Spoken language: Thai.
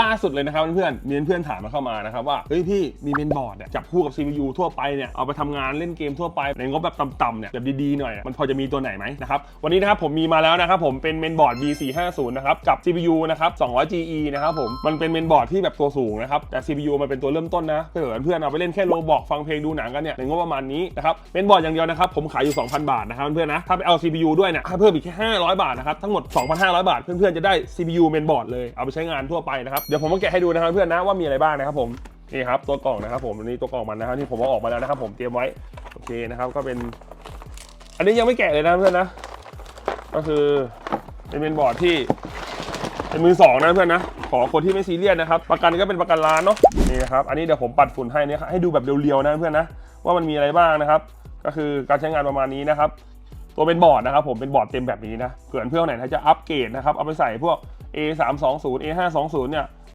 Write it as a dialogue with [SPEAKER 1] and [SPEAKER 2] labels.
[SPEAKER 1] ล่าสุดเลยนะครับเพื่อนๆมีเพื่อนถามมาเข้ามานะครับว่าเฮ้ยพี่มีเมนบอร์ดเนี่ยจับคู่กับ CPU ทั่วไปเนี่ยเอาไปทำงานเล่นเกมทั่วไปในงบแบบต่ำๆเนี่ยแบบดีๆหน่อยมันพอจะมีตัวไหนไหมนะครับวันนี้นะครับผมมีมาแล้วนะครับผมเป็นเมนบอร์ด B450 นะครับกับ CPU นะครับ 200 GE นะครับผมมันเป็นเมนบอร์ดที่แบบตัวสูงนะครับแต่ CPU มันเป็นตัวเริ่มต้นนะเผื่อนเพื่อนเอาไปเล่นแค่โลบอกฟังเพลงดูหนังกันเนี่ยในงบประมาณนี้นะครับเมนบอร์ดอย่างเดียวนะครับผมขายอยู่ 2,000 บาทนะครับเพื่อนนะถ้าไปเอา CPU ด้วยเนี่ยให้เพิ่มอีกแค่500 บาทนะครับทั้งหมด 2,500 บาท เพื่อนๆจะได้ CPU เมนบอร์ดเลยเอาไปใช้งานทั่วไปนะครับเดี๋ยวผมมาแกะให้ดูนะครับเพื่อนนะว่ามีอะไรบ้างนะครับผมนี่ครับตัวกล่องนะครับผมอันนี้ตัวกล่องมันนะครับที่ผมเอาออกมาแล้วนะครับผมเตรียมไว้โอเคนะครับก็เป็น อันนี้ยังไม่แกะเลยนะเพื่อนนะก็คือเป็นเมนบอร์ดที่เป็นมือสองนะเพื่อนนะขอคนที่ไม่ซีเรียสนะครับประกันก็เป็นประกันร้านเนาะนี่นะครับอันนี้เดี๋ยวผมปัดฝุ่นให้นี่ให้ดูแบบเรียวๆนะเพื่อนนะว่ามันมีอะไรบ้างนะครับ ก็คือการใช้งานประมาณนี้นะครับตัวเป็นบอร์ดนะครับผมเป็นบอร์ดเต็มแบบนี้นะเผื่อเพื่อนไหนถ้าจะอัปเกรดนะครับเอาไปใส่พวก A 3 2 0 A 5 2 0 เนี่ย